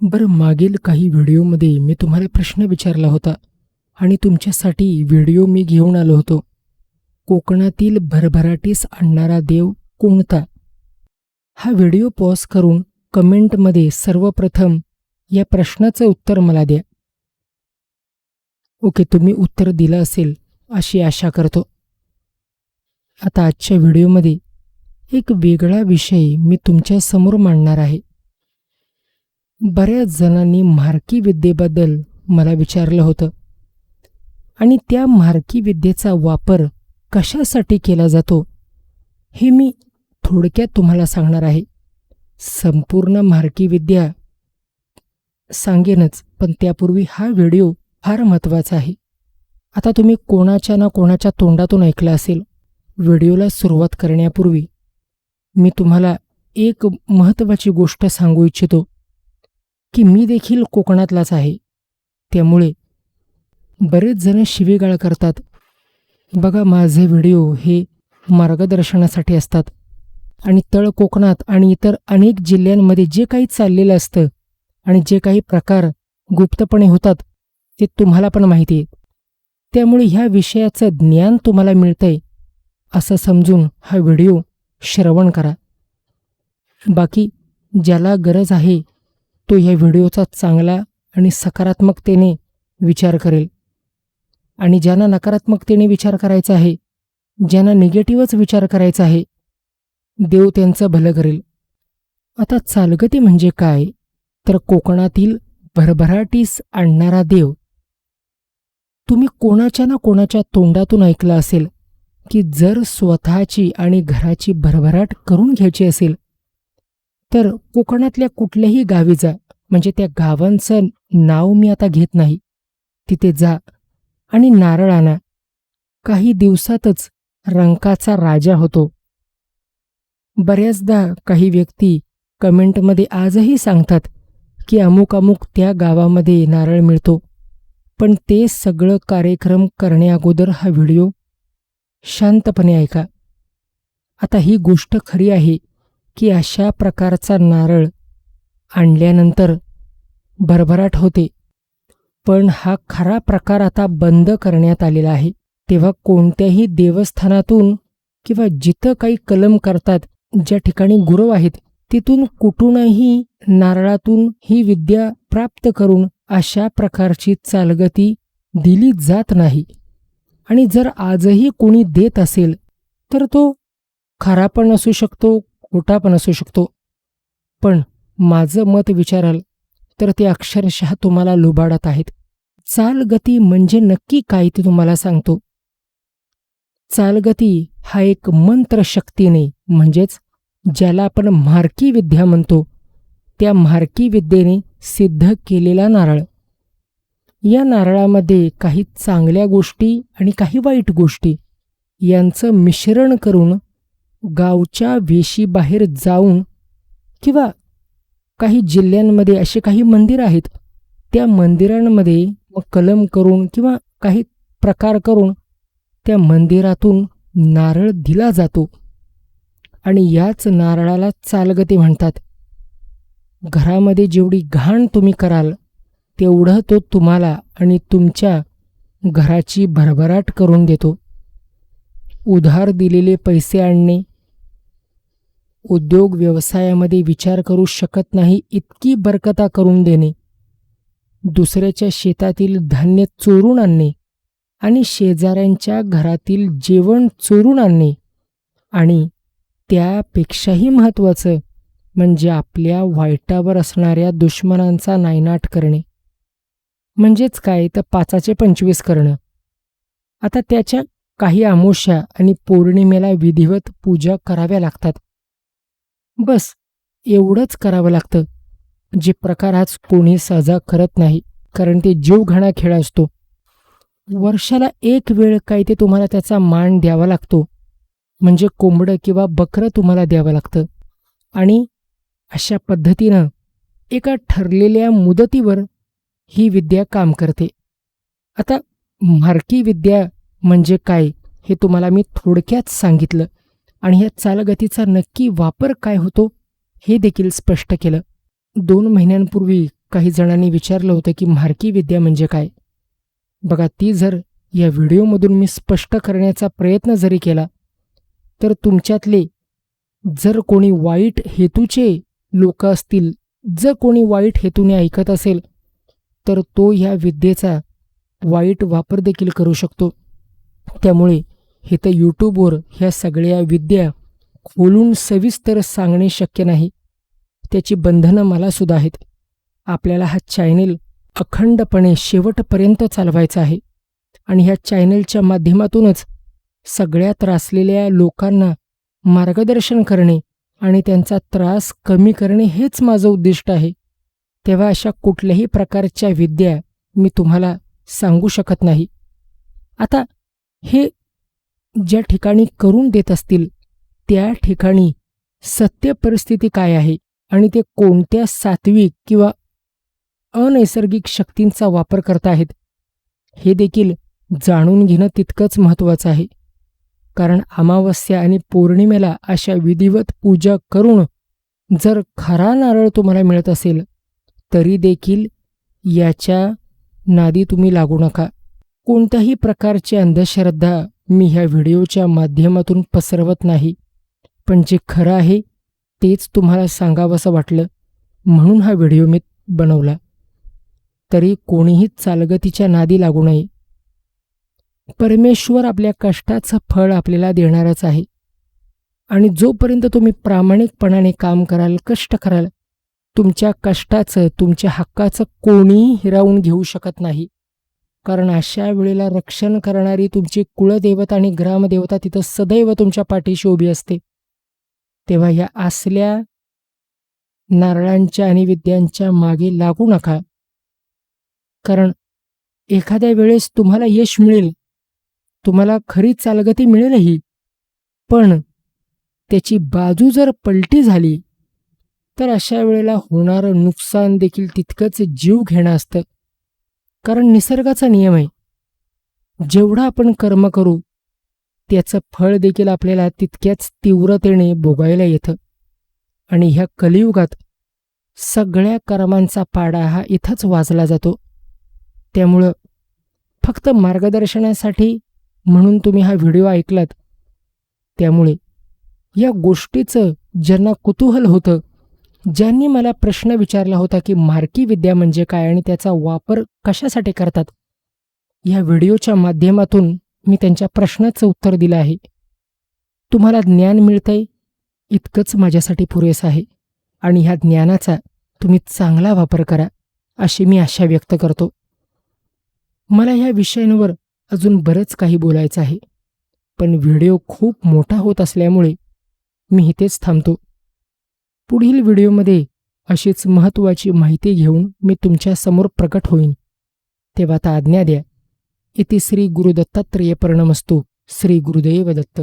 बरं मागील काही व्हिडिओमध्ये मी तुम्हाला प्रश्न विचारला होता आणि तुमच्यासाठी व्हिडिओ मी घेऊन आलो होतो. कोकणातील भरभराटीस आणणारा देव कोणता? हा व्हिडिओ पॉज करून कमेंटमध्ये सर्वप्रथम या प्रश्नाचं उत्तर मला द्या. ओके तुम्ही उत्तर दिलं असेल अशी आशा करतो. आता आजच्या व्हिडिओमध्ये एक वेगळा विषय मी तुमच्यासमोर मांडणार आहे. बऱ्याच जणांनी मार्की विद्येबद्दल मला विचारलं होतं. आणि त्या मार्की विद्येचा वापर कशासाठी केला जातो हे मी थोडक्यात तुम्हाला सांगणार आहे. संपूर्ण मार्की विद्या सांगेनच पण त्यापूर्वी हा व्हिडिओ फार महत्त्वाचा आहे. आता तुम्ही कोणाच्या ना कोणाच्या तोंडातून ऐकलं असेल व्हिडिओला सुरुवात करण्यापूर्वी मी तुम्हाला एक महत्त्वाची गोष्ट सांगू इच्छितो. की मी देखील कोकणातलाच आहे. त्यामुळे बरेच जण शिवीगाळ करतात. बघा माझे व्हिडिओ हे मार्गदर्शनासाठी असतात. आणि तळ कोकणात आणि इतर अनेक जिल्ह्यांमध्ये जे काही चाललेलं असतं आणि जे काही प्रकार गुप्तपणे होतात ते तुम्हाला पण माहिती आहे. त्यामुळे ह्या विषयाचं ज्ञान तुम्हाला मिळतंय असं समजून हा व्हिडिओ श्रवण करा. बाकी ज्याला गरज आहे तो ह्या व्हिडिओचा चांगला आणि सकारात्मकतेने विचार करेल. आणि ज्यांना नकारात्मकतेने विचार करायचा आहे ज्यांना निगेटिव्हच विचार करायचा आहे देव त्यांचं भलं करेल. आता चालगती म्हणजे काय? तर कोकणातील भरभराटीस आणणारा देव. तुम्ही कोणाच्या ना कोणाच्या तोंडातून ऐकलं असेल की जर स्वतःची आणि घराची भरभराट करून घ्यायची असेल तर कोकणातल्या कुठल्याही गावी जा. म्हणजे त्या गावांचं नाव मी आता घेत नाही. तिथे जा आणि नारळ आणा. काही दिवसातच रंकाचा राजा होतो. बऱ्याचदा काही व्यक्ती कमेंटमध्ये आजही सांगतात की अमुक अमुक त्या गावामध्ये नारळ मिळतो. पण ते सगळं कार्यक्रम करण्याअगोदर हा व्हिडिओ शांतपणे ऐका. आता ही गोष्ट खरी आहे. की अशा प्रकारचा नारळ आणल्यानंतर भरभराट होते. पण हा खरा प्रकार आता बंद करण्यात आलेला आहे. तेव्हा कोणत्याही देवस्थानातून किंवा जिथं काही कलम करतात ज्या ठिकाणी गुरव आहेत तिथून कुठूनही नारळातून ही विद्या प्राप्त करून अशा प्रकारची चालगती दिली जात नाही. आणि जर आजही कोणी देत असेल तर तो खरा पण असू शकतो खोटा पण असू शकतो. पण माझं मत विचाराल तर ते अक्षरशः तुम्हाला लुबाडत आहेत. चालगती म्हणजे नक्की काय ते तुम्हाला सांगतो. चालगती हा एक मंत्र शक्तीने म्हणजेच ज्याला आपण मार्की विद्या म्हणतो. त्या मार्की विद्येने सिद्ध केलेला नारळ. या नारळामध्ये काही चांगल्या गोष्टी आणि काही वाईट गोष्टी यांचं मिश्रण करून गावच्या वेशीबाहेर जाऊन किंवा काही जिल्ह्यांमध्ये असे काही मंदिर आहेत त्या मंदिरांमध्ये मग कलम करून किंवा काही प्रकार करून त्या मंदिरातून नारळ दिला जातो. आणि याच नारळाला चालगती म्हणतात. घरामध्ये जेवढी घाण तुम्ही कराल तेवढं तो तुम्हाला आणि तुमच्या घराची भरभराट करून देतो. उधार दिलेले पैसे आणणे उद्योग व्यवसायामध्ये विचार करू शकत नाही इतकी बरकता करून देणे. दुसऱ्याच्या शेतातील धान्य चोरून आणणे आणि शेजाऱ्यांच्या घरातील जेवण चोरून आणणे. आणि त्यापेक्षाही महत्त्वाचं म्हणजे आपल्या वाईटावर असणाऱ्या दुश्मनांचा नायनाट करणे. म्हणजेच काय? तर पाचाचे पंचवीस करणं. आता त्याच्या काही आमोशा आणि पौर्णिमेला विधिवत पूजा कराव्या लागतात. बस एवढंच करावं लागतं. जे प्रकार आज कोणी साजा करत नाही कारण ते जीवघाणा खेळ असतो. वर्षाला एक वेळ काय ते तुम्हाला त्याचा मान द्यावा लागतो. म्हणजे कोंबडं किंवा बकरं तुम्हाला द्यावं लागतं. आणि अशा पद्धतीनं एका ठरलेल्या मुदतीवर ही विद्या काम करते. आता मार्की विद्या म्हणजे काय हे तुम्हाला मी थोडक्यात सांगितलं. आणि ह्या चालगतीचा नक्की वापर काय होतो हे देखील स्पष्ट केलं. दोन महिन्यांपूर्वी काही जणांनी विचारलं होतं की मार्की विद्या म्हणजे काय? बघा ती जर या व्हिडिओमधून मी स्पष्ट करण्याचा प्रयत्न जरी केला तर तुमच्यातले जर कोणी वाईट हेतूचे लोक असतील जर कोणी वाईट हेतूने ऐकत असेल तर तो ह्या विद्येचा वाईट वापर देखील करू शकतो. त्यामुळे हे तर यूट्यूबवर ह्या सगळ्या विद्या खोलून सविस्तर सांगणे शक्य नाही. त्याची बंधनं मला सुद्धा आहेत. आपल्याला हा चॅनेल अखंडपणे शेवटपर्यंत चालवायचा आहे. आणि ह्या चॅनेलच्या माध्यमातूनच सगळ्या त्रासलेल्या लोकांना मार्गदर्शन करणे आणि त्यांचा त्रास कमी करणे हेच माझं उद्दिष्ट आहे. तेव्हा अशा कुठल्याही प्रकारच्या विद्या मी तुम्हाला सांगू शकत नाही. आता हे ज्या ठिकाणी करून देत असतील त्या ठिकाणी सत्य परिस्थिती काय आहे आणि ते कोणत्या सात्विक किंवा अनैसर्गिक शक्तींचा वापर करत आहेत हे देखील जाणून घेणं तितकंच महत्त्वाचं आहे. कारण अमावस्या आणि पौर्णिमेला अशा विधिवत पूजा करून जर खरा नारळ तुम्हाला मिळत असेल तरी देखील याच्या नादी तुम्ही लागू नका. कोणत्याही प्रकारची अंधश्रद्धा मी ह्या व्हिडिओच्या माध्यमातून पसरवत नाही. पण जे खरं आहे तेच तुम्हाला सांगावंसं वाटलं म्हणून हा व्हिडिओ मी बनवला. तरी कोणीही चालगतीच्या नादी लागू नये. परमेश्वर आपल्या कष्टाचं फळ आपल्याला देणारच आहे. आणि जोपर्यंत तुम्ही प्रामाणिकपणाने काम कराल कष्ट कराल तुमच्या कष्टाचं तुमच्या हक्काचं कोणीही हिरावून घेऊ शकत नाही. कारण अशा वेळेला रक्षण करणारी तुमची कुळदेवता आणि ग्रामदेवता तिथं सदैव तुमच्या पाठीशी उभी असते. तेव्हा या असल्या नारळांच्या आणि विद्यांच्या मागे लागू नका. कारण एखाद्या वेळेस तुम्हाला यश मिळेल. तुम्हाला खरी चालगती मिळेलही. पण त्याची बाजू जर पलटी झाली तर अशा वेळेला होणारं नुकसान देखील तितकंच जीव घेणं असतं. कारण निसर्गाचा नियम आहे. जेवढं आपण कर्म करू त्याचं फळ देखील आपल्याला तितक्याच तीव्रतेने भोगायला येतं. आणि ह्या कलियुगात सगळ्या कर्मांचा पाडा हा इथंच वाजला जातो. त्यामुळं फक्त मार्गदर्शनासाठी म्हणून तुम्ही हा व्हिडिओ ऐकलात त्यामुळे या गोष्टीचं ज्यांना कुतूहल होतं ज्यांनी मला प्रश्न विचारला होता की मार्की विद्या म्हणजे काय आणि त्याचा वापर कशासाठी करतात या व्हिडिओच्या माध्यमातून मी त्यांच्या प्रश्नाचं उत्तर दिलं आहे. तुम्हाला ज्ञान मिळतंय इतकंच माझ्यासाठी पुरेसं आहे आणि ह्या ज्ञानाचा तुम्ही चांगला वापर करा अशी मी आशा व्यक्त करतो. मला ह्या विषयांवर अजून बरंच काही बोलायचं आहे पण व्हिडिओ खूप मोठा होत असल्यामुळे मी इथेच थांबतो. पुढील व्हिडिओमध्ये अशीच महत्त्वाची माहिती घेऊन मी तुमच्यासमोर प्रकट होईन. तेव्हा आता आज्ञा द्या. इथे श्री गुरुदत्तात्रेय प्रणमस्तू. श्री गुरुदेव दत्त.